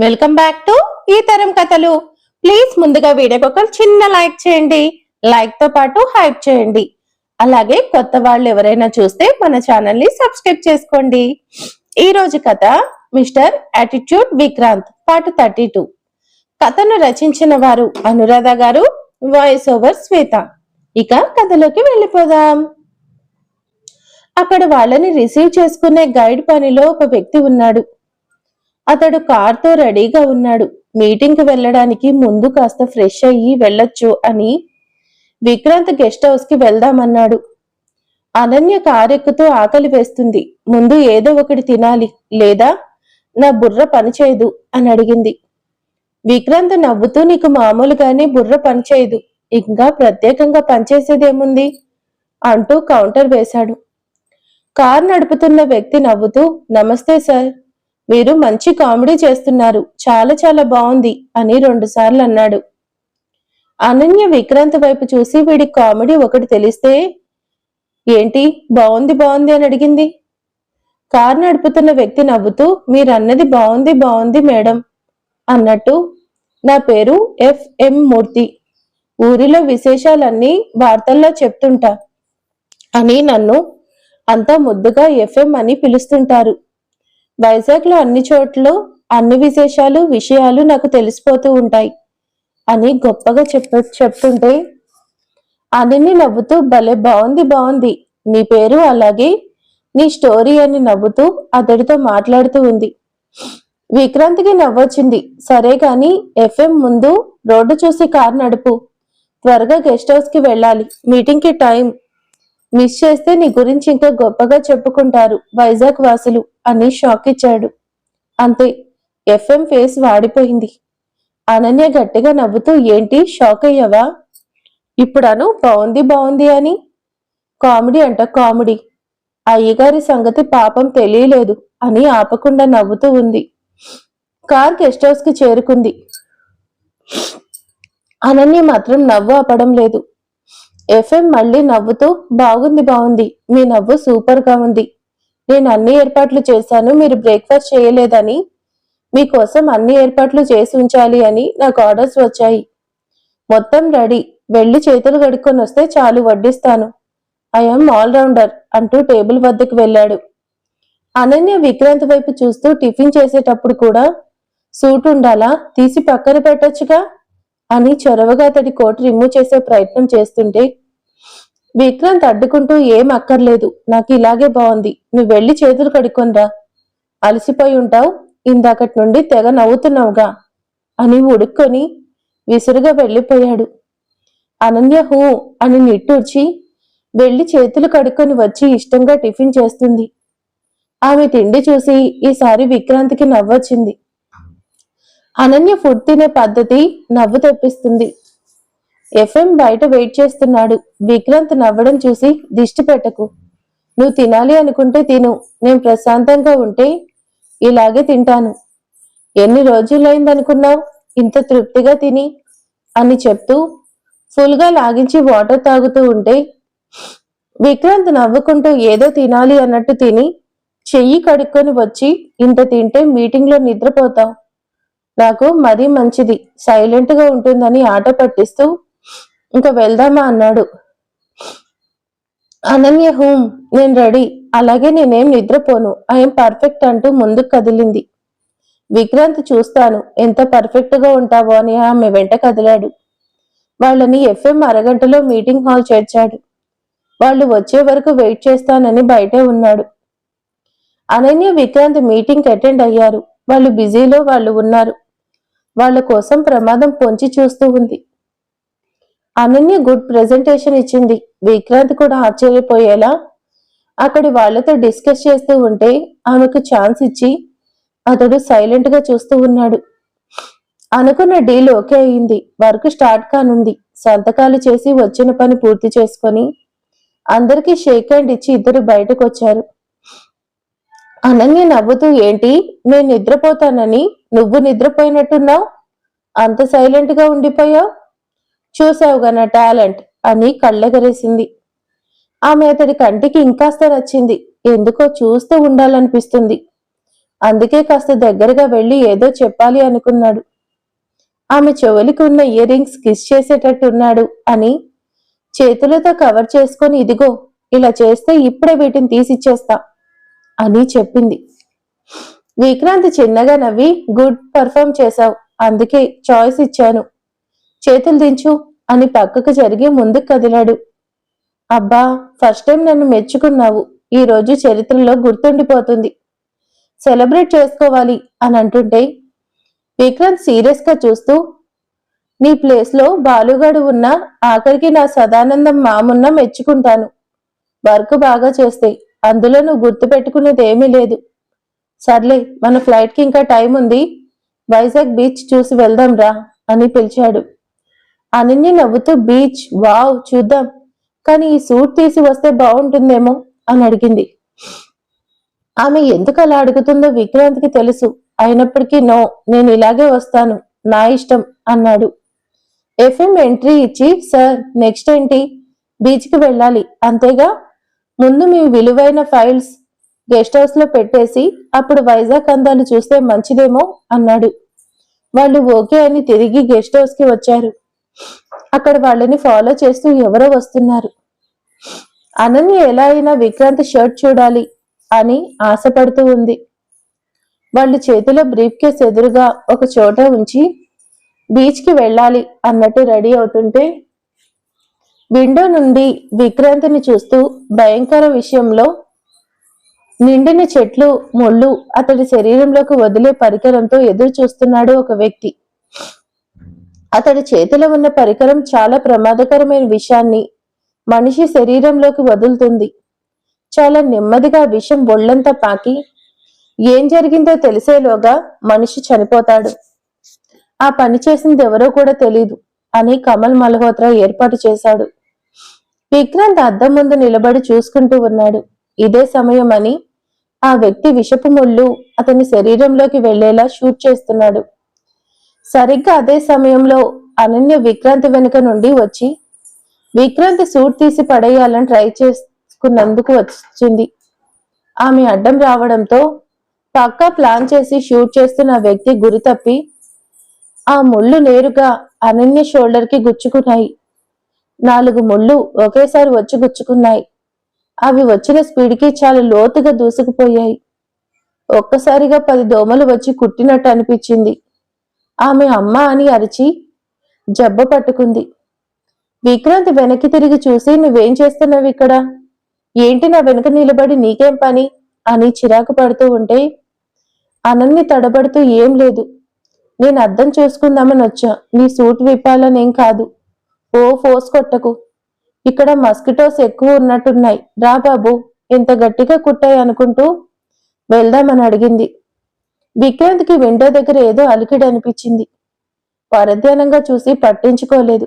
Welcome back to ఈ తరం కథలు. ప్లీజ్ ముందుగా వీడియోకి ఒక చిన్న లైక్ చేయండి. లైక్తో పాటు హైప్ చేయండి. అలాగే కొత్త వాళ్ళు ఎవరైనా చూస్తే మన ఛానల్ని సబ్స్క్రైబ్ చేసుకోండి. ఈ రోజు కథ mister attitude Vikrant part thirty two. కథను రచించిన వారు అనురాధ గారు వాయిస్ ఓవర్ శ్వేత. ఇక కథలోకి వెళ్ళిపోదాం. అక్కడ వాళ్ళని రిసీవ్ చేసుకునే గైడ్ పనిలో ఒక వ్యక్తి ఉన్నాడు. అతడు కార్తో రెడీగా ఉన్నాడు. మీటింగ్కి వెళ్ళడానికి ముందు కాస్త ఫ్రెష్ అయ్యి వెళ్ళొచ్చు అని విక్రాంత్ గెస్ట్ హౌస్కి వెళ్దామన్నాడు. అనన్య కారెక్కుతూ ఆకలి వేస్తుంది. ముందు ఏదో ఒకటి తినాలి లేదా నా బుర్ర పనిచేయదు అని అడిగింది. విక్రాంత్ నవ్వుతూ నీకు మామూలుగానే బుర్ర పనిచేయదు. ఇంకా ప్రత్యేకంగా పనిచేసేదేముంది? అంటూ కౌంటర్ వేశాడు. కార్ నడుపుతున్న వ్యక్తి నవ్వుతూ నమస్తే సార్. మీరు మంచి కామెడీ చేస్తున్నారు చాలా చాలా బాగుంది అని రెండుసార్లు అన్నాడు అనన్య విక్రాంత్ వైపు చూసి వీడి కామెడీ ఒకటి తెలిస్తే ఏంటి బాగుంది బాగుంది అని అడిగింది. కారు నడుపుతున్న వ్యక్తి నవ్వుతూ మీరన్నది బాగుంది బాగుంది మేడం అన్నట్టు నా పేరు ఎఫ్ఎం మూర్తి. ఊరిలో విశేషాలన్నీ వార్తల్లో చెప్తుంటా అని నన్ను అంతా ముద్దుగా ఎఫ్ఎం అని పిలుస్తుంటారు. వైజాగ్లో అన్ని చోట్ల అన్ని విశేషాలు విషయాలు నాకు తెలిసిపోతూ ఉంటాయి అని గొప్పగా చెప్ప చెప్తుంటే అనిని నవ్వుతూ భలే బాగుంది బాగుంది నీ పేరు అలాగే నీ స్టోరీ అని నవ్వుతూ అతడితో మాట్లాడుతూ ఉంది. విక్రాంత్కి నవ్వొచ్చింది. సరే గాని ఎఫ్ఎం ముందు రోడ్డు చూసి కారు నడుపు. త్వరగా గెస్ట్ హౌస్కి వెళ్ళాలి. మీటింగ్కి టైం మిస్ చేస్తే నీ గురించి ఇంకా గొప్పగా చెప్పుకుంటారు వైజాగ్ వాసులు అని షాక్ ఇచ్చాడు. అంతే ఎఫ్ఎం ఫేస్ వాడిపోయింది. అనన్య గట్టిగా నవ్వుతూ ఏంటి షాక్ అయ్యావా? ఇప్పుడను బాగుంది బాగుంది అని. కామెడీ అంట కామెడీ. అయ్యగారి సంగతి పాపం తెలియలేదు అని ఆపకుండా నవ్వుతూ ఉంది. కార్ గెస్ట్ హౌస్కి చేరుకుంది. అనన్య మాత్రం నవ్వు ఆపడం లేదు. ఎఫ్ఎం మళ్ళీ నవ్వుతూ బాగుంది బాగుంది. మీ నవ్వు సూపర్గా ఉంది. నేను అన్ని ఏర్పాట్లు చేశాను మీరు బ్రేక్ఫాస్ట్ చేయలేదని. మీకోసం అన్ని ఏర్పాట్లు చేసి ఉంచాలి అని నాకు ఆర్డర్స్ వచ్చాయి. మొత్తం రెడీ. వెళ్ళి చేతులు కడుక్కొని వస్తే చాలు వడ్డిస్తాను. ఐఎమ్ ఆల్ రౌండర్ అంటూ టేబుల్ వద్దకు వెళ్ళాడు. అనన్య విక్రాంత్ వైపు చూస్తూ టిఫిన్ చేసేటప్పుడు కూడా సూట్ ఉండాలా? తీసి పక్కన పెట్టొచ్చుగా? అని చొరవగా అతడి కోట్ రిమూవ్ చేసే ప్రయత్నం చేస్తుంటే విక్రాంత్ అడ్డుకుంటూ ఏం అక్కర్లేదు. నాకు ఇలాగే బాగుంది నువ్వు వెళ్ళి చేతులు కడుక్కొనిరా. అలసిపోయి ఉంటావు. ఇందాకటి నుండి తెగ నవ్వుతున్నావుగా. అని ఉడుక్కొని విసురుగా వెళ్ళిపోయాడు. అనన్య హూ అని నిట్టూర్చి వెళ్ళి చేతులు కడుక్కొని వచ్చి ఇష్టంగా టిఫిన్ చేస్తుంది. ఆమె తిండి చూసి ఈసారి విక్రాంతికి నవ్వొచ్చింది. అనన్య ఫుడ్ తినే పద్ధతి నవ్వు తెప్పిస్తుంది. ఎఫ్ఎం బయట వెయిట్ చేస్తున్నాడు. విక్రాంత్ నవ్వడం చూసి దిష్టి పెట్టకు. నువ్వు తినాలి అనుకుంటే తిను. నేను ప్రశాంతంగా ఉంటే ఇలాగే తింటాను. ఎన్ని రోజులైందనుకున్నావు? ఇంత తృప్తిగా తిని అని చెప్తూ ఫుల్గా లాగించి వాటర్ తాగుతూ ఉంటే విక్రాంత్ నవ్వుకుంటూ ఏదో తినాలి అన్నట్టు తిని చెయ్యి కడుక్కొని వచ్చి ఇంత తింటే మీటింగ్లో నిద్రపోతావు. నాకు మరీ మంచిది. సైలెంట్గా ఉంటుందని ఆట పట్టిస్తూ ఇంకా వెళ్దామా అన్నాడు. అనన్య హూమ్ నేను రెడీ. అలాగే నేనేం నిద్రపోను. ఐఎమ్ పర్ఫెక్ట్ అంటూ ముందుకు కదిలింది. విక్రాంత్ చూస్తాను. ఎంత పర్ఫెక్ట్గా ఉంటావో అని ఆమె వెంట కదిలాడు. వాళ్ళని ఎఫ్ఎం అరగంటలో మీటింగ్ హాల్ చేర్చాడు. వాళ్ళు వచ్చే వరకు వెయిట్ చేస్తానని బయటే ఉన్నాడు. అనన్య విక్రాంత్ మీటింగ్ అటెండ్ అయ్యారు. వాళ్ళు బిజీలో వాళ్ళు ఉన్నారు. వాళ్ళ కోసం ప్రమాదం పొంచి చూస్తూ ఉంది. అనన్య గుడ్ ప్రెజెంటేషన్ ఇచ్చింది. విక్రాంత్ కూడా ఆశ్చర్యపోయేలా అక్కడి వాళ్ళతో డిస్కస్ చేస్తూ ఉంటే ఆమెకు ఛాన్స్ ఇచ్చి అతడు సైలెంట్గా చూస్తూ ఉన్నాడు. అనుకున్న డీల్ ఓకే అయింది. వర్క్ స్టార్ట్ కానుంది. సంతకాలు చేసి వచ్చిన పని పూర్తి చేసుకొని అందరికీ షేక్ హ్యాండ్ ఇచ్చి ఇద్దరు బయటకు వచ్చారు అనన్య నవ్వుతూ ఏంటి? నేను నిద్రపోతానని? నువ్వు నిద్రపోయినట్టున్నావు? అంత సైలెంట్గా ఉండిపోయావు? చూసావుగా నా టాలెంట్ అని కళ్ళెగరేసింది. ఆమె అతడి కంటికి ఇంకాస్త నచ్చింది. ఎందుకో చూస్తూ ఉండాలనిపిస్తుంది. అందుకే కాస్త దగ్గరగా వెళ్ళి ఏదో చెప్పాలి అనుకున్నాడు. ఆమె చెవులికి ఉన్న ఇయర్ రింగ్స్ కిస్ చేసేటట్టున్నాడు అని చేతులతో కవర్ చేసుకొని ఇదిగో ఇలా చేస్తే ఇప్పుడే వీటిని తీసిచ్చేస్తా అని చెప్పింది. విక్రాంత్ చిన్నగా నవ్వి గుడ్ పర్ఫామ్ చేశావు. అందుకే చాయిస్ ఇచ్చాను. చేతులు దించు అని పక్కకు జరిగి ముందుకు కదిలాడు. అబ్బా ఫస్ట్ టైం నన్ను మెచ్చుకున్నావు. ఈ రోజు చరిత్రలో గుర్తుండిపోతుంది. సెలబ్రేట్ చేసుకోవాలి అని అంటుంటే విక్రాంత్ సీరియస్గా చూస్తూ నీ ప్లేస్లో బాలుగాడు ఉన్న ఆఖరికి నా సదానందం మామున్న మెచ్చుకుంటాను. వర్క్ బాగా చేస్తే అందులో నువ్వు గుర్తు పెట్టుకునేది ఏమీ లేదు. సర్లే మన ఫ్లైట్కి ఇంకా టైం ఉంది వైజాగ్ బీచ్ చూసి వెళ్దాం రా అని పిలిచాడు. అనన్య నవ్వుతూ బీచ్ వావ్ చూద్దాం. కానీ ఈ సూట్ తీసి వస్తే బాగుంటుందేమో అని అడిగింది. ఆమె ఎందుకు అలా అడుగుతుందో విక్రాంత్కి తెలుసు. అయినప్పటికీ నో నేను ఇలాగే వస్తాను. నా ఇష్టం అన్నాడు. ఎఫ్ఎం ఎంట్రీ ఇచ్చి సార్ నెక్స్ట్ ఏంటి? బీచ్కి వెళ్ళాలి. అంతేగా? ముందు మీ విలువైన ఫైల్స్ గెస్ట్ హౌస్లో పెట్టేసి అప్పుడు వైజాగ్ అందాలు చూస్తే మంచిదేమో అన్నాడు. వాళ్ళు ఓకే అని తిరిగి గెస్ట్ హౌస్కి వచ్చారు. అక్కడ వాళ్ళని ఫాలో చేస్తూ ఎవరో వస్తున్నారు. అనన్య ఎలా అయినా విక్రాంత్ షర్ట్ చూడాలి అని ఆశపడుతూ ఉంది. వాళ్ళు చేతిలో బ్రీఫ్ కేస్ ఎదురుగా ఒక చోట ఉంచి బీచ్కి వెళ్ళాలి అన్నట్టు రెడీ అవుతుంటే విండో నుండి విక్రాంతిని చూస్తూ భయంకర విషయంలో నిండిన చెట్లు ముళ్ళు అతడి శరీరంలోకి వదిలే పరికరంతో ఎదురు చూస్తున్నాడు ఒక వ్యక్తి. అతడి చేతిలో ఉన్న పరికరం చాలా ప్రమాదకరమైన విషయాన్ని మనిషి శరీరంలోకి వదులుతుంది. చాలా నెమ్మదిగా విషం ఒళ్ళంతా పాకి ఏం జరిగిందో తెలిసేలోగా మనిషి చనిపోతాడు. ఆ పని చేసింది ఎవరో కూడా తెలీదు. అని కమల్ మల్హోత్రా ఏర్పాటు చేశాడు. విక్రాంత్ అద్దం ముందు నిలబడి చూసుకుంటూ ఉన్నాడు. ఇదే సమయం అని ఆ వ్యక్తి విషపు ముళ్ళు అతని శరీరంలోకి వెళ్ళేలా షూట్ చేస్తున్నాడు. సరిగ్గా అదే సమయంలో అనన్య విక్రాంతి వెనుక నుండి వచ్చి విక్రాంతి సూట్ తీసి పడేయాలని ట్రై చేసుకున్నందుకు వచ్చింది. ఆమె అడ్డం రావడంతో పక్కా ప్లాన్ చేసి షూట్ చేస్తున్న వ్యక్తి గురి తప్పి ఆ ముళ్ళు నేరుగా అనన్య షోల్డర్కి గుచ్చుకున్నాయి. నాలుగు ముళ్ళు ఒకేసారి వచ్చి గుచ్చుకున్నాయి. అవి వచ్చిన స్పీడ్కి చాలా లోతుగా దూసుకుపోయాయి. ఒక్కసారిగా పది దోమలు వచ్చి కుట్టినట్టు అనిపించింది. ఆమె అమ్మ అని అరిచి జబ్బ పట్టుకుంది. విక్రాంత్ వెనక్కి తిరిగి చూసి నువ్వేం చేస్తున్నావు ఇక్కడ? ఏంటి నా వెనుక నిలబడి నీకేం పని? అని చిరాకు పడుతూ ఉంటే అనన్ని తడబడుతూ ఏం లేదు. నేను అర్థం చూసుకుందామని వచ్చా. నీ సూట్ విప్పాలనేం కాదు. ఓ ఫోర్స్ కొట్టకు. ఇక్కడ మస్కిటోస్ ఎక్కువ ఉన్నట్టున్నాయి. రా బాబు ఇంత గట్టిగా కుట్టాయి అనుకుంటూ వెళ్దామని అడిగింది. విక్రాంత్కి విండో దగ్గర ఏదో అలికిడి అనిపించింది. పరధ్యానంగా చూసి పట్టించుకోలేదు.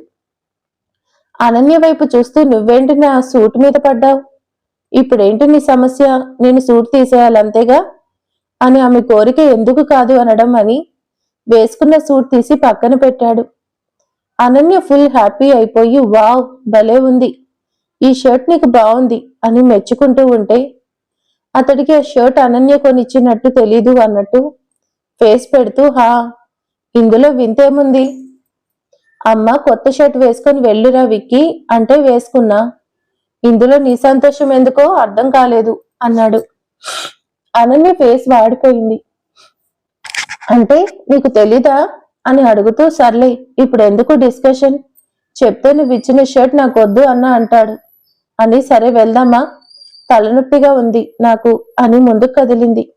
అనన్య వైపు చూస్తూ నువ్వేంటి నా సూట్ మీద పడ్డావు? ఇప్పుడేంటి నీ సమస్య? నేను సూట్ తీసేయాలంతేగా? అని ఆమె కోరిక ఎందుకు కాదు అనడం అని వేసుకున్న సూట్ తీసి పక్కన పెట్టాడు. అనన్య ఫుల్ హ్యాపీ అయిపోయి వావ్ భలే ఉంది. ఈ షర్ట్ నీకు బాగుంది అని మెచ్చుకుంటూ ఉంటే అతడికి ఆ షర్ట్ అనన్య కొనిచ్చినట్టు తెలీదు అన్నట్టు ఫేస్ పెడుతూ హా ఇందులో వింతేముంది? అమ్మ కొత్త షర్ట్ వేసుకొని వెళ్ళురా విక్కి అంటే వేసుకున్నా. ఇందులో నీ సంతోషం ఎందుకో అర్థం కాలేదు అన్నాడు. అనన్య ఫేస్ వాడిపోయింది. అంటే నీకు తెలీదా? అని అడుగుతూ సర్లే ఇప్పుడు ఎందుకు డిస్కషన్? చెప్తే నువ్వు ఇచ్చిన షర్ట్ నాకు వద్దు అన్న అంటాడు. అని సరే వెళ్దామా? తలనొప్పిగా ఉంది. నాకు అని ముందుకు కదిలింది.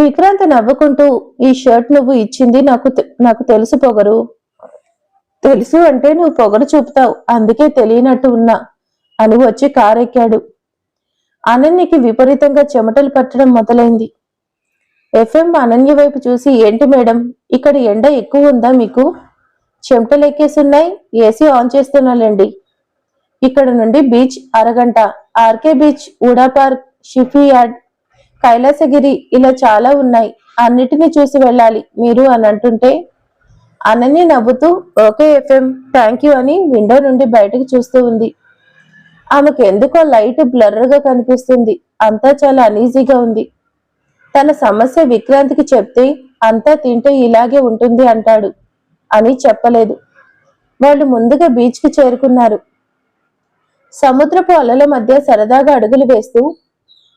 విక్రాంత్ నవ్వుకుంటూ ఈ షర్ట్ నువ్వు ఇచ్చింది నాకు నాకు తెలుసు పొగరు. తెలుసు అంటే నువ్వు పొగరు చూపుతావు. అందుకే తెలియనట్టు ఉన్నా అని వచ్చి కారెక్కాడు. అనన్యకి విపరీతంగా చెమటలు పట్టడం మొదలైంది. ఎఫ్ఎం అనన్య వైపు చూసి ఏంటి మేడం? ఇక్కడ ఎండ ఎక్కువ ఉందా మీకు? చెమటలు ఎక్కేసున్నాయి. ఏసీ ఆన్ చేస్తున్నాలండి ఇక్కడ నుండి బీచ్ అరగంట. RK beach VUDA park shipyard Kailasagiri ఇలా చాలా ఉన్నాయి. అన్నిటినీ చూసి వెళ్ళాలి మీరు అని అంటుంటే అనన్య నవ్వుతూ ఓకే ఎఫ్ఎం థ్యాంక్ యూ అని విండో నుండి బయటకు చూస్తూ ఉంది. ఆమెకు ఎందుకో లైట్ బ్లర్గా కనిపిస్తుంది. అంతా చాలా అనీజీగా ఉంది. తన సమస్య విక్రాంతికి చెప్తే అంతా తింటే ఇలాగే ఉంటుంది అంటాడు అని చెప్పలేదు. వాళ్ళు ముందుగా బీచ్కి చేరుకున్నారు. సముద్రపు అలల మధ్య సరదాగా అడుగులు వేస్తూ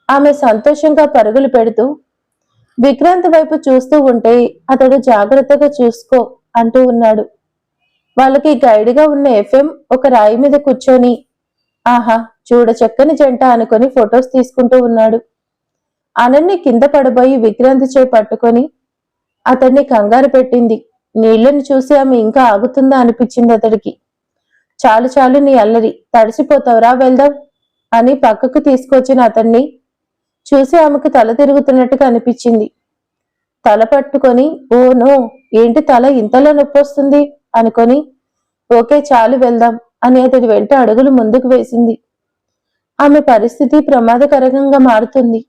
ఆమె సంతోషంగా పరుగులు పెడుతూ విక్రాంత్ వైపు చూస్తూ ఉంటే అతడు జాగ్రత్తగా చూసుకో అంటూ ఉన్నాడు. వాళ్ళకి గైడ్గా ఉన్న ఎఫ్ఎం ఒక రాయి మీద కూర్చొని ఆహా చూడ చక్కని జంట అనుకొని ఫొటోస్ తీసుకుంటూ ఉన్నాడు. అనన్ని కింద పడబోయి విక్రాంత్ చే పట్టుకొని అతన్ని కంగారు పెట్టింది. నీళ్ళను చూసి ఆమె ఇంకా ఆగుతుందా అనిపించింది అతడికి. చాలు చాలు నీ అల్లరి. తడిసిపోతావురా వెళ్దాం అని పక్కకు తీసుకొచ్చిన అతన్ని చూసి ఆమెకు తల తిరుగుతున్నట్టుగా అనిపించింది. తల పట్టుకొని ఓ నో ఏంటి తల ఇంతలో నొప్పి వస్తుంది అనుకొని ఓకే చాలు వెళ్దాం అని అతడి వెంట అడుగులు ముందుకు వేసింది. ఆమె పరిస్థితి ప్రమాదకరంగా మారుతుంది.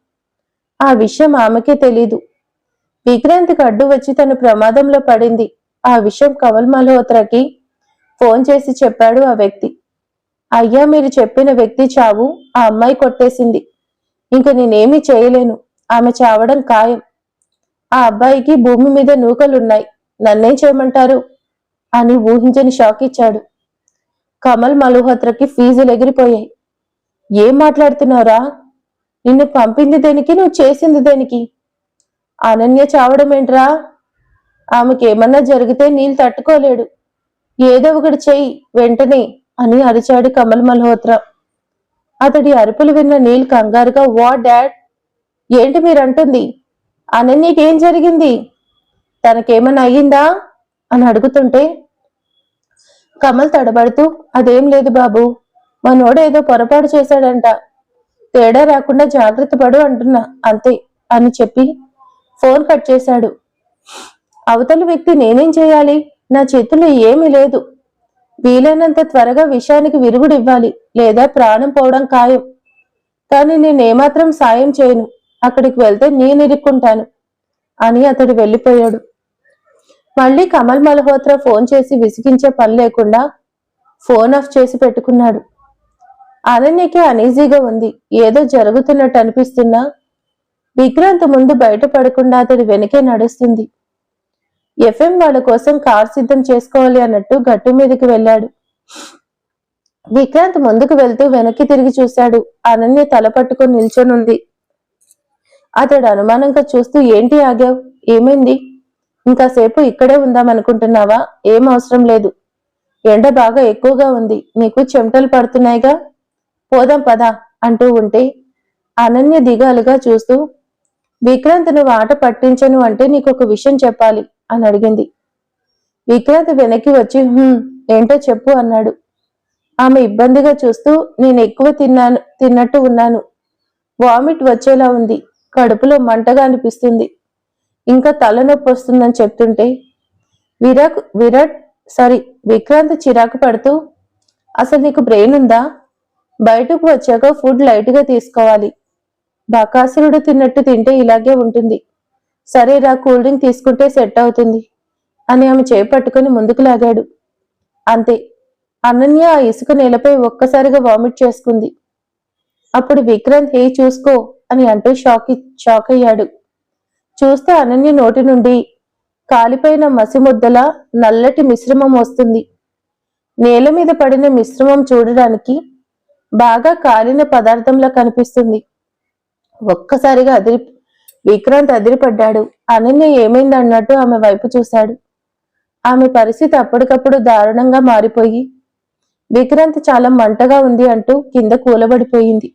ఆ విషయం ఆమెకే తెలీదు. విక్రాంతికి అడ్డు వచ్చి తను ప్రమాదంలో పడింది. ఆ విషయం కవల్ మల్హోత్రాకి ఫోన్ చేసి చెప్పాడు ఆ వ్యక్తి. అయ్యా మీరు చెప్పిన వ్యక్తి చావు ఆ అమ్మాయి కొట్టేసింది. ఇంక నేనేమీ చేయలేను. ఆమె చావడం ఖాయం. ఆ అబ్బాయికి భూమి మీద నూకలున్నాయి. నన్నేం చేయమంటారు? అని ఊహించని షాక్ ఇచ్చాడు. కమల్ మల్హోత్రకి ఫీజులు ఎగిరిపోయాయి. ఏం మాట్లాడుతున్నావురా? నిన్ను పంపింది దేనికి? నువ్వు చేసింది దేనికి? అనన్య చావడం ఏంట్రా ఆమెకేమన్నా జరిగితే నీళ్ళు తట్టుకోలేడు. ఏదో ఒకటి చెయ్యి వెంటనే అని అరిచాడు కమల్ మల్హోత్రా. అతడి అరుపులు విన్న నీల్ కంగారుగా వా డాడ్? ఏంటి మీరంటుంది? అనన్యకేం జరిగింది? తనకేమన్నా అయ్యిందా? అని అడుగుతుంటే కమల్ తడబడుతూ అదేం లేదు బాబు మనోడు ఏదో పొరపాటు చేశాడంట. తేడా రాకుండా జాగ్రత్త పడు అంటున్నా అంతే అని చెప్పి ఫోన్ కట్ చేశాడు. అవతల వ్యక్తి నేనేం చేయాలి? నా చేతుల్లో ఏమీ లేదు. వీలైనంత త్వరగా విషయానికి విరుగుడివ్వాలి లేదా ప్రాణం పోవడం ఖాయం. కానీ నేనేమాత్రం సాయం చేయను. అక్కడికి వెళ్తే నేను ఇరుక్కుంటాను అని అతడు వెళ్ళిపోయాడు. మళ్ళీ కమల్ మల్హోత్రా ఫోన్ చేసి విసిగించే పని లేకుండా ఫోన్ ఆఫ్ చేసి పెట్టుకున్నాడు. అనన్యకి అనీజీగా ఉంది. ఏదో జరుగుతున్నట్టు అనిపిస్తున్నా విక్రాంత్ ముందు బయటపడకుండా అతడి వెనకే నడుస్తుంది. ఎఫ్ఎం వాళ్ళ కోసం కార్ సిద్ధం చేసుకోవాలి అన్నట్టు గట్టు మీదకి వెళ్ళాడు. విక్రాంత్ ముందుకు వెళ్తూ వెనక్కి తిరిగి చూశాడు. అనన్య తల పట్టుకొని నిల్చొనుంది. అతడు అనుమానంగా చూస్తూ ఏంటి ఆగావు? ఏమైంది? ఇంకాసేపు ఇక్కడే ఉందామనుకుంటున్నావా ఏం అవసరం లేదు. ఎండ బాగా ఎక్కువగా ఉంది. నీకు చెమటలు పడుతున్నాయిగా? పోదాం పదా అంటూ ఉంటే అనన్య దిగాలుగా చూస్తూ విక్రాంత్ నువ్వు ఆట పట్టించను అంటే నీకు ఒక విషయం చెప్పాలి. అని అడిగింది. విక్రాంత్ వెనక్కి వచ్చి ఏంటో చెప్పు అన్నాడు. ఆమె ఇబ్బందిగా చూస్తూ నేను ఎక్కువ తిన్నాను తిన్నట్టు ఉన్నాను. వామిట్ వచ్చేలా ఉంది. కడుపులో మంటగా అనిపిస్తుంది. ఇంకా తలనొప్పి వస్తుందని చెప్తుంటే విరాక్ విరాట్ సారీ విక్రాంత్ చిరాకు పడుతూ అసలు నీకు బ్రెయిన్ ఉందా? బయటకు వచ్చాక ఫుడ్ లైట్గా తీసుకోవాలి. బకాసురుడు తిన్నట్టు తింటే ఇలాగే ఉంటుంది. సరే రా కూల్ డ్రింక్ తీసుకుంటే సెట్ అవుతుంది అని ఆమె చేపట్టుకుని ముందుకు లాగాడు. అంతే అనన్య ఆ ఇసుక నేలపై ఒక్కసారిగా వామిట్ చేసుకుంది. అప్పుడు విక్రాంత్ హే చూసుకో అని అంటూ షాక్ షాక్ అయ్యాడు. చూస్తే అనన్య నోటి నుండి కాలిపోయిన మసిముద్దల నల్లటి మిశ్రమం వస్తుంది. నేల మీద పడిన మిశ్రమం చూడడానికి బాగా కాలిన పదార్థంలా కనిపిస్తుంది. ఒక్కసారిగా అదిరి విక్రాంత్ అదిరిపడ్డాడు. అనన్య ఏమైంది అన్నట్టు ఆమె వైపు చూశాడు. ఆమె పరిస్థితి అప్పటికప్పుడు దారుణంగా మారిపోయి విక్రాంత్ చాలా మంటగా ఉంది అంటూ కింద కూలబడిపోయింది.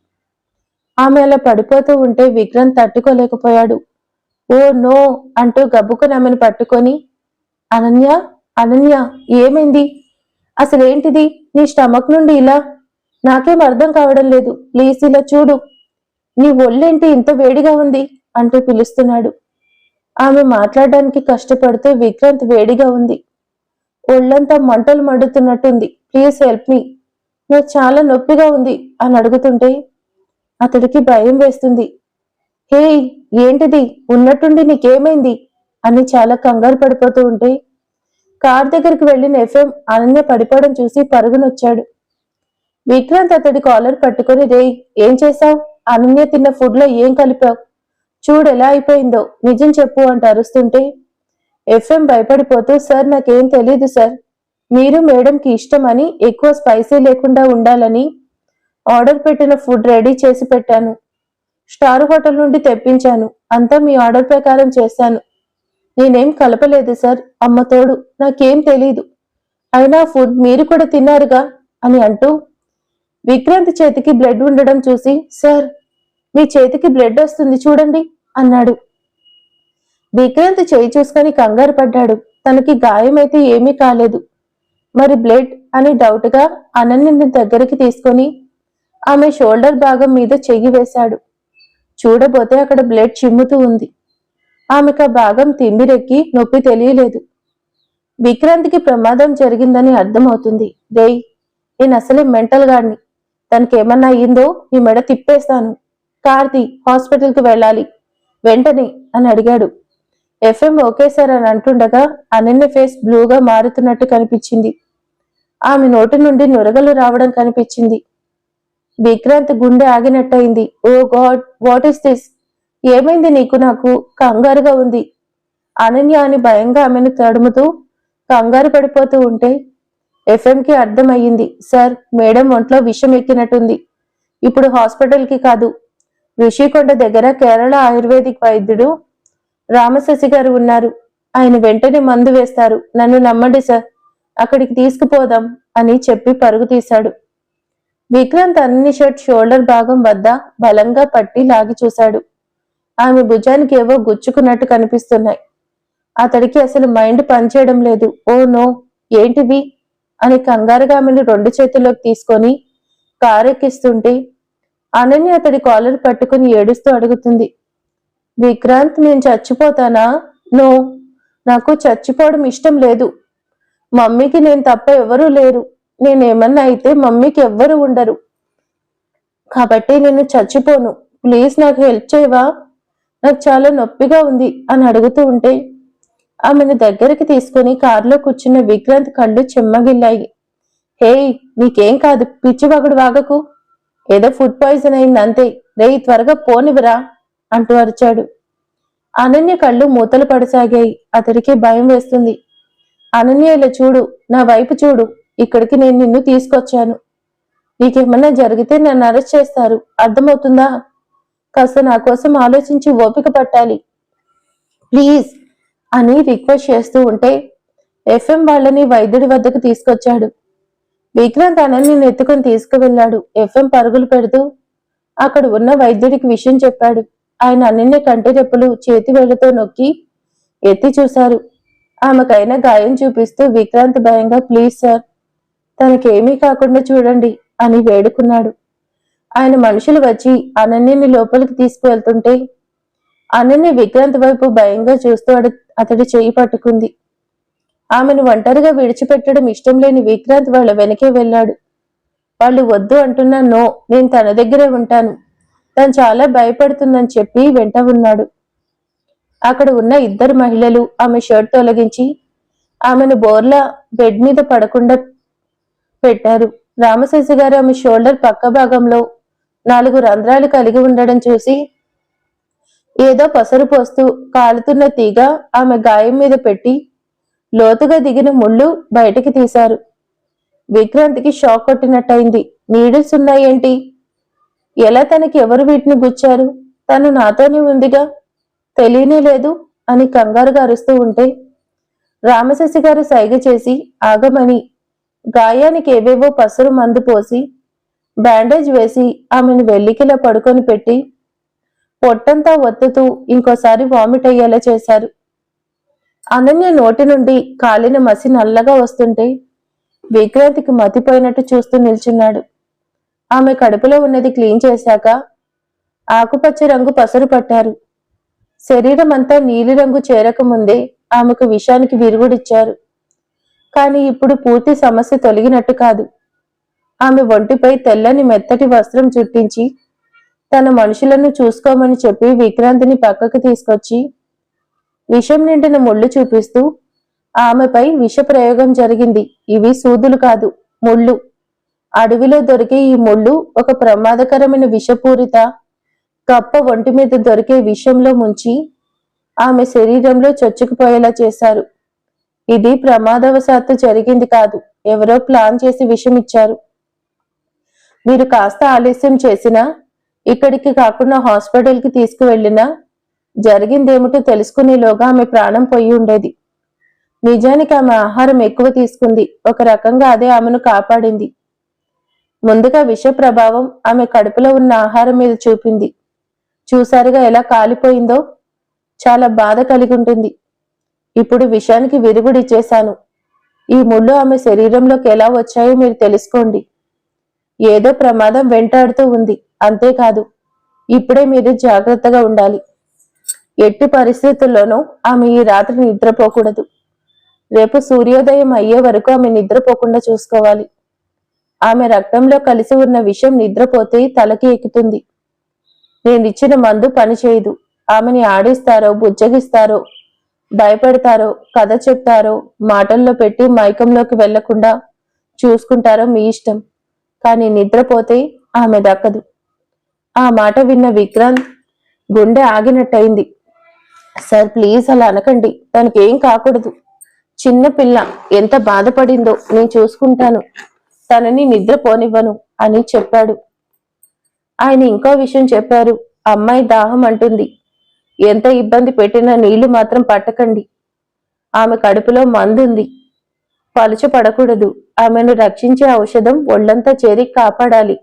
ఆమె అలా పడిపోతూ ఉంటే విక్రాంత్ తట్టుకోలేకపోయాడు. ఓ నో అంటూ గబుకుని ఆమెను పట్టుకొని అనన్య అనన్య ఏమైంది? అసలేంటిది? నీ స్టమక్ నుండి ఇలా? నాకేం అర్థం కావడం లేదు. ప్లీజ్ ఇలా చూడు. నీ ఒళ్ళేంటి ఇంత వేడిగా ఉంది? అంటూ పిలుస్తున్నాడు. ఆమె మాట్లాడడానికి కష్టపడితే విక్రాంత్ వేడిగా ఉంది. ఒళ్ళంతా మంటలు మండుతున్నట్టుంది. Please help me. నాకు చాలా నొప్పిగా ఉంది అని అడుగుతుంటే అతడికి భయం వేస్తుంది. హే ఏంటిది? ఉన్నట్టుండి నీకేమైంది? అని చాలా కంగారు పడిపోతూ ఉంటే కార్ దగ్గరికి వెళ్ళిన ఎఫ్ఎం అనన్య పడిపోవడం చూసి పరుగునొచ్చాడు. విక్రాంత్ అతడి కాలర్ పట్టుకొని రే ఏం చేశావు? అనన్య తిన్న ఫుడ్లో ఏం కలిపావు? చూడెలా అయిపోయిందో. నిజం చెప్పు అంటూ అరుస్తుంటే ఎఫ్ఎం భయపడిపోతూ సార్ నాకేం తెలీదు సార్. మీరు మేడంకి ఇష్టమని ఎక్కువ స్పైసీ లేకుండా ఉండాలని ఆర్డర్ పెట్టిన ఫుడ్ రెడీ చేసి పెట్టాను. స్టార్ హోటల్ నుండి తెప్పించాను. అంతా మీ ఆర్డర్ ప్రకారం చేశాను. నేనేం కలపలేదు సార్. అమ్మ తోడు నాకేం తెలీదు. అయినా ఫుడ్ మీరు కూడా తిన్నారుగా? అని అంటూ విక్రాంత్ చేతికి బ్లడ్ ఉండడం చూసి సార్ మీ చేతికి బ్లడ్ వస్తుంది చూడండి అన్నాడు. విక్రాంత్ చేయి చూసుకొని కంగారు పడ్డాడు. తనకి గాయమైతే ఏమీ కాలేదు. మరి బ్లడ్ అని డౌట్గా అనన్యని దగ్గరికి తీసుకొని ఆమె షోల్డర్ భాగం మీద చెయ్యి వేశాడు. చూడబోతే అక్కడ బ్లడ్ చిమ్ముతూ ఉంది. ఆమెకు ఆ భాగం తిమ్మిరెక్కి నొప్పి తెలియలేదు. విక్రాంత్కి ప్రమాదం జరిగిందని అర్థమవుతుంది. రేయ్ నేను అసలే మెంటల్ గాడిని. తనకేమన్నా అయ్యిందో నీ మెడ తిప్పేస్తాను. కార్తీ హాస్పిటల్కి వెళ్ళాలి. వెంటనే అని అడిగాడు. ఎఫ్ఎం ఓకే సార్ అని అంటుండగా అనన్య ఫేస్ బ్లూగా మారుతున్నట్టు కనిపించింది. ఆమె నోటి నుండి నురగలు రావడం కనిపించింది. విక్రాంత్ గుండె ఆగినట్టయింది. Oh god what is this? ఏమైంది నీకు? నాకు కంగారుగా ఉంది. అనన్య అని భయంగా ఆమెను తడుముతూ కంగారు పడిపోతూ ఉంటే ఎఫ్ఎంకి అర్థమయ్యింది. సార్ మేడం ఒంట్లో విషం ఎక్కినట్టుంది. ఇప్పుడు హాస్పిటల్కి కాదు ఋషికొండ దగ్గర కేరళ ఆయుర్వేదిక్ వైద్యుడు రామశశి గారు ఉన్నారు. ఆయన వెంటనే మందు వేస్తారు. నన్ను నమ్మండి సార్. అక్కడికి తీసుకుపోదాం అని చెప్పి పరుగు తీశాడు. విక్రాంత్ అన్ని షర్ట్ షోల్డర్ భాగం వద్ద బలంగా పట్టి లాగి చూశాడు. ఆమె భుజానికి ఏవో గుచ్చుకున్నట్టు కనిపిస్తున్నాయి. అతడికి అసలు మైండ్ పనిచేయడం లేదు. ఓ నో ఏంటివి? అని కంగారుగా ఆమెను రెండు చేతుల్లోకి తీసుకొని కారెక్కిస్తుంటే అనన్య అతడి కాలర్ పట్టుకుని ఏడుస్తూ అడుగుతుంది. విక్రాంత్ నేను చచ్చిపోతానా? నో నాకు చచ్చిపోవడం ఇష్టం లేదు. మమ్మీకి నేను తప్ప ఎవరూ లేరు. నేనేమన్నా అయితే మమ్మీకి ఎవ్వరు ఉండరు. కాబట్టి నేను చచ్చిపోను. ప్లీజ్ నాకు హెల్ప్ చేయవా? నాకు చాలా నొప్పిగా ఉంది అని అడుగుతూ ఉంటే ఆమెను దగ్గరికి తీసుకుని కారులో కూర్చున్న విక్రాంత్ కళ్ళు చెమ్మగిల్లాయి. హేయ్ నీకేం కాదు పిచ్చివాగుడు వాగకు. ఏదో ఫుడ్ పాయిజన్ అయింది అంతే. రేయ్ త్వరగా పోనివరా అంటూ అరిచాడు. అనన్య కళ్ళు మూతలు పడసాగాయి. అతడికి భయం వేస్తుంది. అనన్య ఇలా చూడు నా వైపు చూడు. ఇక్కడికి నేను నిన్ను తీసుకొచ్చాను. నీకేమన్నా జరిగితే నన్ను అరెస్ట్ చేస్తారు. అర్థమవుతుందా? కాస్త నా కోసం ఆలోచించి ఓపిక పట్టాలి. ప్లీజ్ అని రిక్వెస్ట్ చేస్తూ ఉంటే ఎఫ్ఎం వాళ్ళని వైద్యుడి వద్దకు తీసుకొచ్చాడు. విక్రాంత్ అనన్యని ఎత్తుకొని తీసుకువెళ్ళాడు. ఎఫ్ఎం పరుగులు పెడుతూ అక్కడ ఉన్న వైద్యుడికి విషయం చెప్పాడు. ఆయన అనన్య కంటి రెప్పులు చేతి వేళ్ళతో నొక్కి ఎత్తి చూశారు. ఆమెకైనా గాయం చూపిస్తూ విక్రాంత్ భయంగా ప్లీజ్ సార్ తనకేమీ కాకుండా చూడండి అని వేడుకున్నాడు. ఆయన మనుషులు వచ్చి అనన్యని లోపలికి తీసుకువెళ్తుంటే అనన్య విక్రాంత్ వైపు భయంగా చూస్తూ అతడి చేయి పట్టుకుంది. ఆమెను ఒంటరిగా విడిచిపెట్టడం ఇష్టం లేని విక్రాంత్ వాళ్ళ వెనకే వెళ్ళాడు. వాళ్ళు వద్దు అంటున్నా నో నేను తన దగ్గరే ఉంటాను. తను చాలా భయపడుతుందని చెప్పి వెంట ఉన్నాడు. అక్కడ ఉన్న ఇద్దరు మహిళలు ఆమె షర్ట్ తొలగించి ఆమెను బోర్లా బెడ్ మీద పడకుండా పెట్టారు. రామశేషి గారు ఆమె షోల్డర్ పక్క భాగంలో నాలుగు రంధ్రాలు కలిగి ఉండడం చూసి ఏదో పసరు పోస్తూ కాలుతున్న తీగ ఆమె గాయం మీద పెట్టి లోతుగా దిగిన ముళ్ళు బయటికి తీశారు. విక్రాంత్కి షాక్ కొట్టినట్టయింది. నీడిల్స్ ఉన్నాయేంటి? ఎలా తనకి ఎవరు వీటిని గుచ్చారు? తను నాతోనే ఉందిగా? తెలియనే లేదు అని కంగారుగా అరుస్తూ ఉంటే రామశశి గారు సైగ చేసి ఆగమని. గాయానికి ఏవేవో పసరు మందు పోసి బ్యాండేజ్ వేసి ఆమెను వెల్లికిలా పడుకొని పెట్టి పొట్టంతా ఒత్తుతూ ఇంకోసారి వామిట్ అయ్యేలా చేశారు. అనన్య నోటి నుండి కాలిన మసి నల్లగా వస్తుంటే విక్రాంతికి మతిపోయినట్టు చూస్తూ నిల్చున్నాడు. ఆమె కడుపులో ఉన్నది క్లీన్ చేశాక ఆకుపచ్చ రంగు పసరు పట్టారు. శరీరం అంతా నీలిరంగు చేరకముందే ఆమెకు విషానికి విరుగుడిచ్చారు. కానీ ఇప్పుడు పూర్తి సమస్య తొలగినట్టు కాదు. ఆమె ఒంటిపై తెల్లని మెత్తటి వస్త్రం చుట్టించి తన మనుషులను చూసుకోమని చెప్పి విక్రాంతిని పక్కకు తీసుకొచ్చి విషం నిండిన ముళ్ళు చూపిస్తూ ఆమెపై విష ప్రయోగం జరిగింది. ఇవి సూదులు కాదు ముళ్ళు. అడవిలో దొరికే ఈ ముళ్ళు ఒక ప్రమాదకరమైన విషపూరిత కప్ప ఒంటి మీద దొరికే విషంలో ముంచి ఆమె శరీరంలో చొచ్చుకుపోయేలా చేశారు. ఇది ప్రమాదవశాత్తు జరిగింది కాదు. ఎవరో ప్లాన్ చేసి విషం ఇచ్చారు మీరు కాస్త ఆలస్యం చేసినా ఇక్కడికి కాకుండా హాస్పిటల్కి తీసుకువెళ్ళినా జరిగిందేమిటో తెలుసుకునేలోగా ఆమె ప్రాణం పోయి ఉండేది. నిజానికి ఆమె ఆహారం ఎక్కువ తీసుకుంది. ఒక రకంగా అదే ఆమెను కాపాడింది. ముందుగా విష ప్రభావం ఆమె కడుపులో ఉన్న ఆహారం మీద చూపింది. చూసారుగా ఎలా కాలిపోయిందో? చాలా బాధ కలిగి ఉంటుంది. ఇప్పుడు విషానికి విరుగుడిచ్చేశాను ఈ ముళ్ళు ఆమె శరీరంలోకి ఎలా వచ్చాయో మీరు తెలుసుకోండి. ఏదో ప్రమాదం వెంటాడుతూ ఉంది. అంతేకాదు ఇప్పుడే మీరు జాగ్రత్తగా ఉండాలి. ఎట్టి పరిస్థితుల్లోనూ ఆమె ఈ రాత్రి నిద్రపోకూడదు. రేపు సూర్యోదయం అయ్యే వరకు ఆమె నిద్రపోకుండా చూసుకోవాలి. ఆమె రక్తంలో కలిసి ఉన్న విషయం నిద్రపోతే తలకి ఎక్కుతుంది. నేనిచ్చిన మందు పనిచేయదు ఆమెని ఆడిస్తారో బుజ్జగిస్తారో భయపెడతారో కథ చెప్తారో మాటల్లో పెట్టి మైకంలోకి వెళ్ళకుండా చూసుకుంటారో మీ ఇష్టం. కానీ నిద్రపోతే ఆమె దక్కదు. ఆ మాట విన్న విక్రాంత్ గుండె ఆగినట్టయింది. సార్ ప్లీజ్ అలా అనకండి. తనకి ఏం కాకూడదు. చిన్న పిల్ల ఎంత బాధపడిందో నేను చూసుకుంటాను. తనని నిద్రపోనివ్వను అని చెప్పాడు. ఆయన ఇంకో విషయం చెప్పారు. అమ్మాయి దాహం అంటుంది. ఎంత ఇబ్బంది పెట్టినా నీళ్ళు మాత్రం పట్టకండి. ఆమె కడుపులో మందుంది. పలుచ పడకూడదు. ఆమెను రక్షించే ఔషధం ఒళ్ళంతా చేరి కాపాడాలి.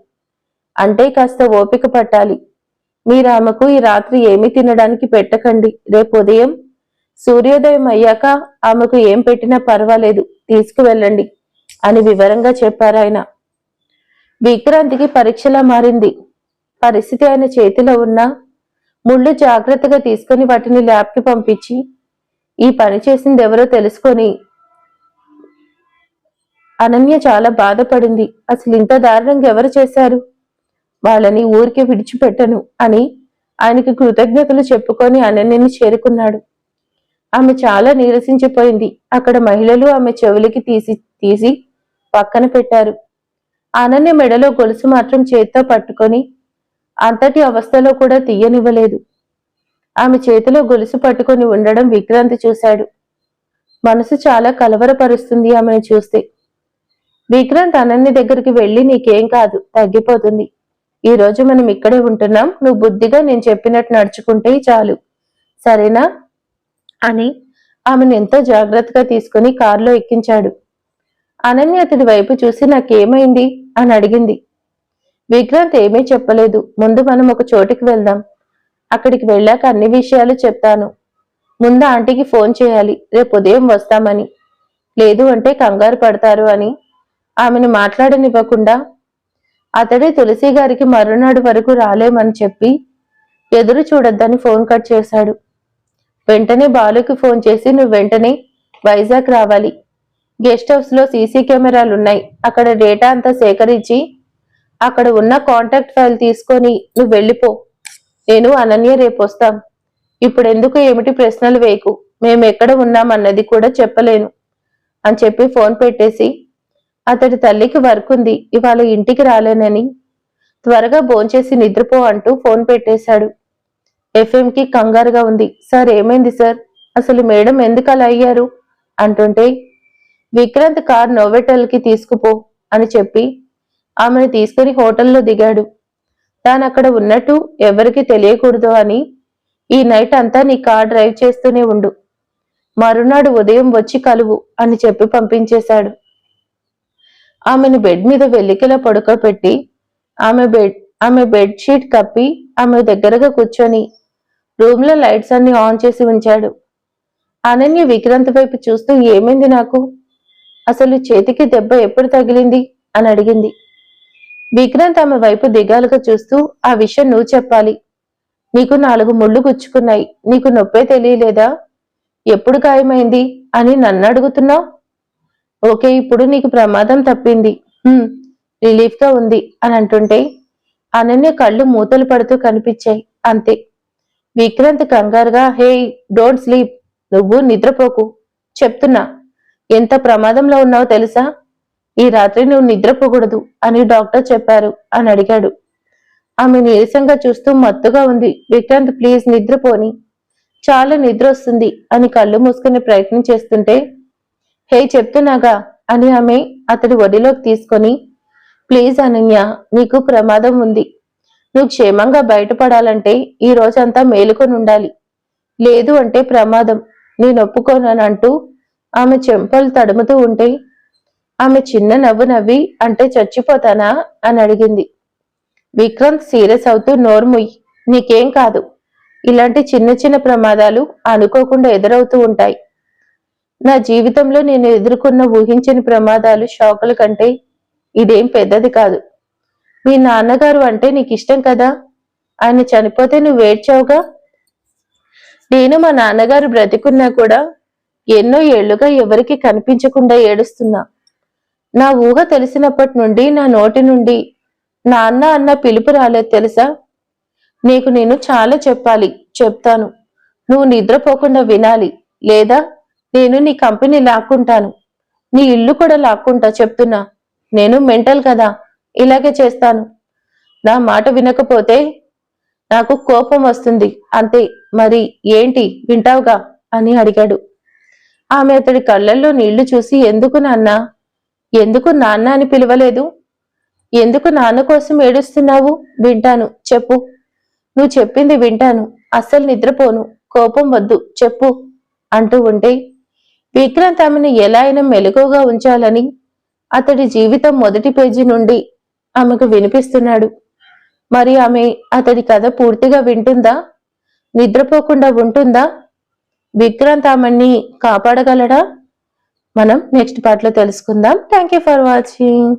అంటే కాస్త ఓపిక పట్టాలి. మీరు ఆమెకు ఈ రాత్రి ఏమీ తినడానికి పెట్టకండి. రేపు ఉదయం సూర్యోదయం అయ్యాక ఆమెకు ఏం పెట్టినా పర్వాలేదు తీసుకువెళ్ళండి అని వివరంగా చెప్పారాయన విక్రాంతికి పరీక్షలా మారింది. పరిస్థితి ఆయన చేతిలో ఉన్న ముళ్ళు జాగ్రత్తగా తీసుకుని వాటిని ల్యాబ్కి పంపించి ఈ పని చేసింది ఎవరో తెలుసుకొని అనన్య చాలా బాధపడింది. అసలు ఇంత దారుణంగా ఎవరు చేశారు? వాళ్ళని ఊరికే విడిచిపెట్టను అని ఆయనకి కృతజ్ఞతలు చెప్పుకొని అనన్యని చేరుకున్నాడు. ఆమె చాలా నీరసించిపోయింది. అక్కడ మహిళలు ఆమె చెవులకి తీసి తీసి పక్కన పెట్టారు. అనన్య మెడలో గొలుసు మాత్రం చేత్తో పట్టుకొని అంతటి అవస్థలో కూడా తీయనివ్వలేదు. ఆమె చేతిలో గొలుసు పట్టుకొని ఉండడం విక్రాంతి చూశాడు. మనసు చాలా కలవరపరుస్తుంది ఆమెను చూస్తే. విక్రాంత్ అనన్య దగ్గరికి వెళ్ళి నీకేం కాదు తగ్గిపోతుంది. ఈ రోజు మనం ఇక్కడే ఉంటున్నాం. నువ్వు బుద్ధిగా నేను చెప్పినట్టు నడుచుకుంటే చాలు. సరేనా? అని ఆమెను ఎంతో జాగ్రత్తగా తీసుకుని కారులో ఎక్కించాడు. అనన్య అతడి వైపు చూసి నాకేమైంది? అని అడిగింది. విక్రాంత్ ఏమీ చెప్పలేదు. ముందు మనం ఒక చోటికి వెళ్దాం. అక్కడికి వెళ్ళాక అన్ని విషయాలు చెప్తాను. ముందు ఆంటీకి ఫోన్ చేయాలి. రేపు ఉదయం వస్తామని. లేదు అంటే కంగారు పడతారు అని. ఆమెను మాట్లాడనివ్వకుండా అతడే తులసి గారికి మరునాడు వరకు రాలేమని చెప్పి ఎదురు చూడొద్దని ఫోన్ కట్ చేశాడు. వెంటనే బాలుకి ఫోన్ చేసి నువ్వు వెంటనే వైజాగ్ రావాలి. గెస్ట్ హౌస్లో సీసీ కెమెరాలు ఉన్నాయి అక్కడ డేటా అంతా సేకరించి అక్కడ ఉన్న కాంటాక్ట్ ఫైల్ తీసుకొని నువ్వు వెళ్ళిపో. నేను అనన్య రేపు వస్తాం. ఇప్పుడు ఎందుకు ఏమిటి ప్రశ్నలు వేయకు? మేము ఎక్కడ ఉన్నామన్నది కూడా చెప్పలేను. అని చెప్పి ఫోన్ పెట్టేసి అతడి తల్లికి వర్క్ ఉంది. ఇవాళ ఇంటికి రాలేనని. త్వరగా భోంచేసి నిద్రపో అంటూ ఫోన్ పెట్టేశాడు. ఎఫ్ఎంకి కంగారుగా ఉంది. సార్ ఏమైంది సార్? అసలు మేడం ఎందుకు అలా అయ్యారు? అంటుంటే విక్రాంత్ కార్ నోవెటల్కి తీసుకుపో అని చెప్పి ఆమెను తీసుకుని హోటల్లో దిగాడు. తాను అక్కడ ఉన్నట్టు ఎవరికి తెలియకూడదు అని ఈ నైట్ అంతా నీ కార్ డ్రైవ్ చేస్తూనే ఉండు. మరునాడు ఉదయం వచ్చి కలువు అని చెప్పి పంపించేశాడు. ఆమెను బెడ్ మీద వెల్లికిలా పడుకోబెట్టి ఆమె బెడ్ ఆమె బెడ్షీట్ కప్పి ఆమె దగ్గరగా కూర్చొని రూమ్లో లైట్స్ అన్ని ఆన్ చేసి ఉంచాడు. అనన్య విక్రాంత్ వైపు చూస్తూ ఏమైంది నాకు? అసలు చేతికి దెబ్బ ఎప్పుడు తగిలింది? అని అడిగింది. విక్రాంత్ ఆమె వైపు దిగాలుగా చూస్తూ ఆ విషయం నువ్వు చెప్పాలి. నీకు నాలుగు ముళ్ళు గుచ్చుకున్నాయి. నీకు నొప్పే తెలియలేదా? ఎప్పుడు గాయమైంది అని నన్ను అడుగుతున్నావు? ఓకే ఇప్పుడు నీకు ప్రమాదం తప్పింది. రిలీఫ్గా ఉంది అని అంటుంటే అనన్య కళ్ళు మూతలు పడుతూ కనిపించాయి. అంతే. విక్రాంత్ కంగారుగా హే డోంట్ స్లీప్. నువ్వు నిద్రపోకు. చెప్తున్నా. ఎంత ప్రమాదంలో ఉన్నావో తెలుసా? ఈ రాత్రి నువ్వు నిద్రపోకూడదు అని డాక్టర్ చెప్పారు అని అడిగాడు. ఆమె నీరసంగా చూస్తూ మత్తుగా ఉంది. విక్రాంత్ ప్లీజ్ నిద్రపోని. చాలా నిద్ర వస్తుంది అని కళ్ళు మూసుకునే ప్రయత్నం చేస్తుంటే హే చెప్తున్నాగా అని ఆమె అతడి ఒడిలోకి తీసుకొని ప్లీజ్ అనన్య నీకు ప్రమాదం ఉంది. నువ్వు క్షేమంగా బయటపడాలంటే ఈ రోజంతా మేలుకొని ఉండాలి. లేదు అంటే ప్రమాదం. నేను ఒప్పుకోనంటూ ఆమె చెంపలు తడుముతూ ఉంటే ఆమె చిన్న నవ్వు నవ్వి అంటే చచ్చిపోతానా? అని అడిగింది. విక్రాంత్ సీరియస్ అవుతూ నోర్ముయ్ నీకేం కాదు. ఇలాంటి చిన్న చిన్న ప్రమాదాలు అనుకోకుండా ఎదురవుతూ ఉంటాయి. నా జీవితంలో నేను ఎదుర్కొన్న ఊహించని ప్రమాదాలు షాకుల కంటే ఇదేం పెద్దది కాదు. మీ నాన్నగారు అంటే నీకు ఇష్టం కదా? ఆయన చనిపోతే నువ్వు ఏడ్చావుగా? నేను మా నాన్నగారు బ్రతికున్నా కూడా ఎన్నో ఏళ్ళుగా ఎవరికి కనిపించకుండా ఏడుస్తున్నా. నా ఊహ తెలిసినప్పటి నుండి నా నోటి నుండి నాన్న అన్న పిలుపు రాలేదు తెలుసా? నీకు నేను చాలా చెప్పాలి చెప్తాను. నువ్వు నిద్రపోకుండా వినాలి లేదా? నేను నీ కంపెనీ లాక్కుంటాను. నీ ఇల్లు కూడా లాక్కుంటా చెప్తున్నా. నేను మెంటల్ కదా ఇలాగే చేస్తాను. నా మాట వినకపోతే నాకు కోపం వస్తుంది. అంతే మరి ఏంటి వింటావుగా? అని అడిగాడు. ఆమె అతడి కళ్ళల్లో నీళ్ళు చూసి ఎందుకు నాన్న? ఎందుకు నాన్న అని పిలవలేదు? ఎందుకు నాన్న కోసం ఏడుస్తున్నావు? వింటాను చెప్పు. నువ్వు చెప్పింది వింటాను. అస్సలు నిద్రపోను. కోపం వద్దు చెప్పు. అంటూ ఉంటే విక్రాంత్ ఆమెను ఎలా అయినా మెలకువగా ఉంచాలని అతడి జీవితం మొదటి పేజీ నుండి ఆమెకు వినిపిస్తున్నాడు. మరి ఆమె అతడి కథ పూర్తిగా వింటుందా? నిద్రపోకుండా ఉంటుందా? విక్రాంత్ ఆమెని కాపాడగలడా? మనం నెక్స్ట్ పార్ట్లో తెలుసుకుందాం. Thank you for watching